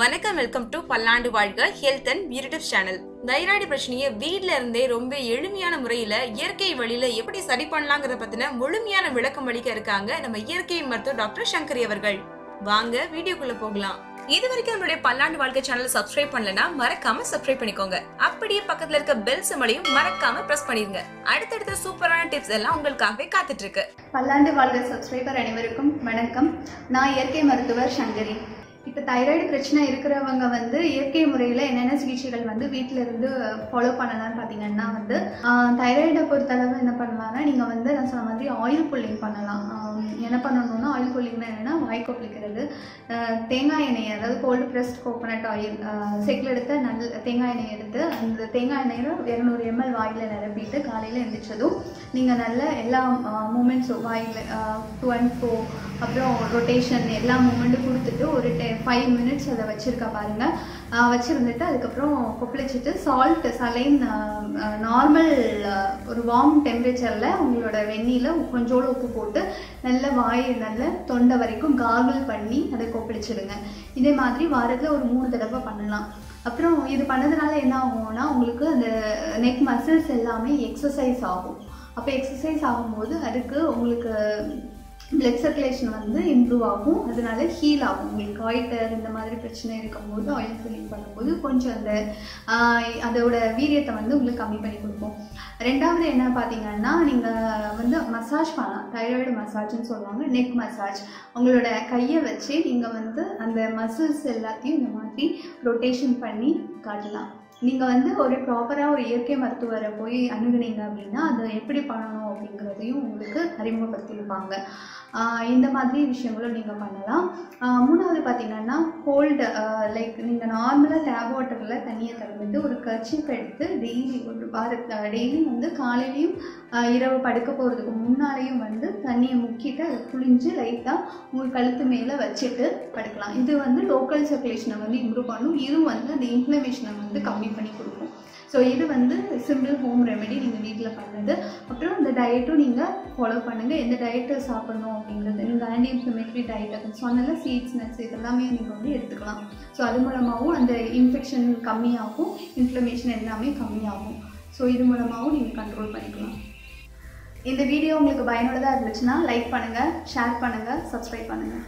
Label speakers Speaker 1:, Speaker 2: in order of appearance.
Speaker 1: வணக்கம் welcome to பல்லாண்டு வாழ்க health and beauty channel. Thyroid பிரச்சனையை வீட்ல இருந்தே ரொம்ப எளிமையான முறையில இயற்கை வழியில எப்படி சரி பண்ணலாங்கிறத பத்தின முழுமையான விளக்கம் அளிக்க இருக்காங்க நம்ம இயற்கை மருத்துவர் டாக்டர் சங்கரி அவர்கள். வாங்க வீடியோக்குள்ள போகலாம். இது வரைக்கும் நம்மளுடைய பல்லாண்டு வாழ்க்கை சேனல் சப்ஸ்கிரைப் பண்ணலனா மறக்காம சப்ஸ்கிரைப் பண்ணிக்கோங்க. அப்படியே பக்கத்துல இருக்க பெல் சிம்பளையும் மறக்காம பிரஸ் பண்ணிருங்க. அடுத்தடுத்த சூப்பரான டிப்ஸ் எல்லாம் உங்களுக்காகவே காத்துட்டு இருக்கு.
Speaker 2: பல்லாண்டு வாழ்க்கை சப்ஸ்கிரைபர் அனைவருக்கும் வணக்கம். நான் இயற்கை மருத்துவர் சங்கரி. இப்போ தைராய்டு பிரச்சனை இருக்கிறவங்க வந்து இயற்கை முறையில் என்னென்ன சிகிச்சைகள் வந்து வீட்டில் இருந்து ஃபாலோ பண்ணலாம்னு பார்த்தீங்கன்னா வந்து தைராய்டை பொறுத்தளவு என்ன பண்ணலாம்னா நீங்கள் வந்து நான் சொன்ன மாதிரி ஆயில் புல்லிங் பண்ணலாம். என்ன பண்ணணும்னா ஆயில் புல்லிங்னா என்னென்னா வாய் கொப்பளிக்கிறது. தேங்காய் எண்ணெய் அதாவது கோல்டு ப்ரெஸ்ட் கோகோனட் ஆயில் செக்கில் எடுத்த நல்ல தேங்காய் எண்ணெய் எடுத்து அந்த தேங்காய் எண்ணெயில் இரநூறு எம்எல் வாயில் நிரப்பிட்டு காலையில் எழுந்திரிச்சதும் நீங்கள் நல்ல எல்லா மூமெண்ட்ஸும் வாயில் டூ அண்ட் அப்புறம் ரொட்டேஷன் எல்லா மூமெண்ட்டும் கொடுத்துட்டு ஒரு டெ ஃபைவ் மினிட்ஸ் அதை வச்சுருக்க பாருங்கள் வச்சுருந்துட்டு அதுக்கப்புறம் கொப்பளிச்சிட்டு சால்ட் சலைன் நார்மல் ஒரு வார்ம் டெம்பரேச்சரில் உங்களோட வெந்நீரில் கொஞ்சோடு உப்பு போட்டு நல்ல வாய் நல்ல தொண்டை வரைக்கும் கார்கிள் பண்ணி அதை கொப்பளிச்சிடுங்க. இதே மாதிரி வாரத்தில் ஒரு மூணு தடவை பண்ணலாம். அப்புறம் இது பண்ணதுனால என்ன ஆகும்னா உங்களுக்கு அந்த நெக் மசில்ஸ் எல்லாமே எக்ஸசைஸ் ஆகும். அப்போ எக்ஸசைஸ் ஆகும்போது அதுக்கு உங்களுக்கு பிளட் சர்க்குலேஷன் வந்து இம்ப்ரூவ் ஆகும். அதனால ஹீல் ஆகும். உங்களுக்கு ஆயிட்டர் இந்த மாதிரி பிரச்சனை இருக்கும்போது ஆயில் ஃபில்லிங் பண்ணும்போது கொஞ்சம் அந்த அதோட வீரியத்தை வந்து உங்களுக்கு கம்மி பண்ணி கொடுக்கும். ரெண்டாவது என்ன பார்த்தீங்கன்னா நீங்கள் வந்து மசாஜ் பண்ணலாம். தைராய்டு மசாஜ்னு சொல்லுவாங்க. நெக் மசாஜ் உங்களோட கையை வச்சு நீங்கள் வந்து அந்த மசில்ஸ் எல்லாத்தையும் இந்த மாதிரி ரொட்டேஷன் பண்ணி காட்டலாம். நீங்கள் வந்து ஒரு ப்ராப்பராக ஒரு இயற்கை மருத்துவரை போய் அணுகுனீங்க அப்படின்னா அதை எப்படி பண்ணணும் அப்படிங்கிறதையும் உங்களுக்கு அறிமுகப்படுத்தியிருப்பாங்க. இந்த மாதிரி விஷயங்களும் நீங்கள் பண்ணலாம். மூணாவது பார்த்தீங்கன்னா கோல்டு லைக் நீங்கள் நார்மலாக டேப் வாட்டரில் தண்ணியை திறந்துட்டு ஒரு கர்ச்சிப் எடுத்து டெய்லி ஒரு வார டெய்லி வந்து காலையிலையும் இரவு படுக்க போகிறதுக்கு முன்னாலேயும் வந்து தண்ணியை முக்கிட்டு அதை புளிஞ்சு லைட்டாக உங்கள் கழுத்து மேலே வச்சுட்டு படுக்கலாம். இது வந்து லோக்கல் சர்க்குலேஷனை வந்து இம்ப்ரூவ் பண்ணும். இது வந்து அந்த இன்ஃப்ளமேஷனை வந்து கம்மி பண்ணி கொடுக்கும். ஸோ இது வந்து சிம்பிள் ஹோம் ரெமெடி நீங்கள் வீட்டில் பண்ணுறது அப்புறம் இந்த டயட்டும் நீங்கள் ஃபாலோ பண்ணுங்கள் எந்த டயட்டை சாப்பிடணும் அப்படிங்கிறது நீங்கள் ஆன்டி இன்ஃப்ளமேட்டரி டயட் அப்படின்னு சீட்ஸ் நட்ஸ் இதெல்லாமே நீங்கள் வந்து எடுத்துக்கலாம். ஸோ அது மூலமாகவும் அந்த இன்ஃபெக்ஷன் கம்மியாகும். இன்ஃப்ளமேஷன் எல்லாமே கம்மியாகும். ஸோ இது மூலமாகவும் நீங்கள் கண்ட்ரோல் பண்ணிக்கலாம். இந்த வீடியோ உங்களுக்கு பயனுள்ளதாக இருந்துச்சுன்னா லைக் பண்ணுங்கள் ஷேர் பண்ணுங்கள் சப்ஸ்கிரைப் பண்ணுங்கள்